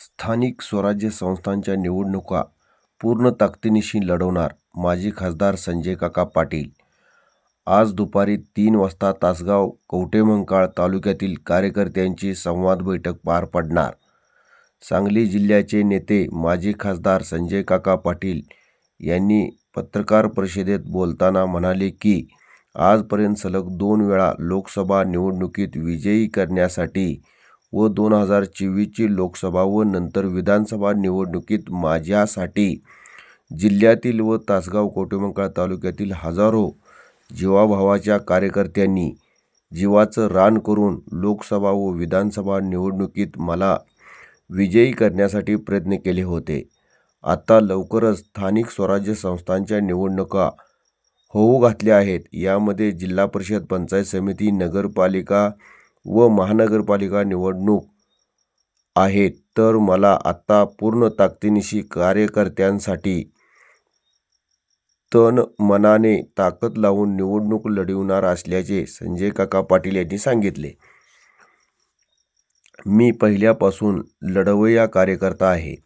स्थानिक स्वराज्य संस्थांच्या निवडणुका पूर्ण ताकदीनिशी लढवणार माजी खासदार संजय काका पाटील. आज दुपारी तीन वाजता तासगाव कवटेमंकाळ तालुक्यातील कार्यकर्त्यांची संवाद बैठक पार पडणार. सांगली जिल्ह्याचे नेते माजी खासदार संजय काका पाटील यांनी पत्रकार परिषदेत बोलताना म्हणाले की आजपर्यंत सलग दोन वेळा लोकसभा निवडणुकीत विजयी करण्यासाठी व दोन हजार चोवीसची लोकसभा व नंतर विधानसभा निवडणुकीत माझ्यासाठी जिल्ह्यातील व तासगाव कवठेमंकाळ तालुक्यातील हजारो जीवाभावाच्या कार्यकर्त्यांनी जीवाचं रान करून लोकसभा व विधानसभा निवडणुकीत मला विजयी करण्यासाठी प्रयत्न केले होते. आता लवकरच स्थानिक स्वराज्य संस्थांच्या निवडणुका होऊ घातल्या आहेत. यामध्ये जिल्हा परिषद पंचायत समिती नगरपालिका व महानगरपालिका निवडणूक आहेत तर मला आत्ता पूर्ण ताकदीनिशी कार्यकर्त्यांसाठी तन मनाने ताकद लावून निवडणूक लढविणार असल्याचे संजय काका पाटील यांनी सांगितले. मी पहिल्यापासून लढवया कार्यकर्ता आहे.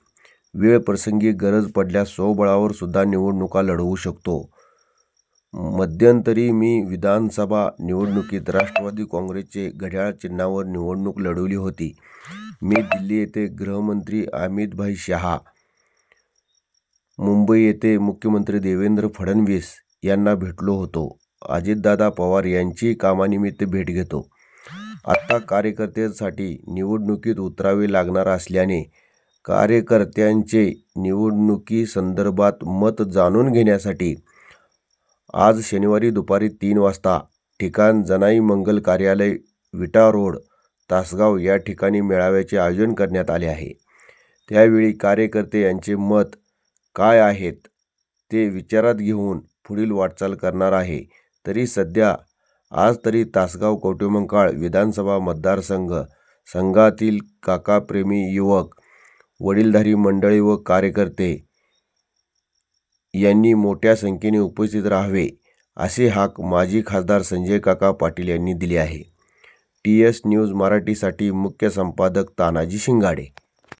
वेळ प्रसंगी गरज पडल्यास स्वबळावर सुद्धा निवडणुका लढवू शकतो. मध्यंतरी मी विधानसभा निवडणुकीत राष्ट्रवादी काँग्रेसचे घड्याळ चिन्हावर निवडणूक लढवली होती. मी दिल्ली येथे गृहमंत्री अमितभाई शहा मुंबई येथे मुख्यमंत्री देवेंद्र फडणवीस यांना भेटलो होतो. अजितदादा पवार यांची कामानिमित्त भेट घेतो. आत्ता कार्यकर्त्यांसाठी निवडणुकीत उतरावे लागणार असल्याने कार्यकर्त्यांचे निवडणुकीसंदर्भात मत जाणून घेण्यासाठी आज शनिवारी दुपारी तीन वाजता ठिकाण जनाई मंगल कार्यालय विटा रोड तासगाव या ठिकाणी मेळाव्याचे आयोजन करण्यात आले आहे. त्यावेळी कार्यकर्ते यांचे मत काय आहेत ते विचारात घेऊन पुढील वाटचाल करणार आहे. तरी सध्या आज तरी तासगाव कवठेमंकाळ विधानसभा मतदारसंघ संघातील काकाप्रेमी युवक वडीलधारी मंडळी व कार्यकर्ते यांनी मोठ्या संख्येने उपस्थित राहावे असे हाक माजी खासदार संजय काका पाटील यांनी दिले आहे. टी एस न्यूज मराठीसाठी मुख्य संपादक तानाजी शिंगाडे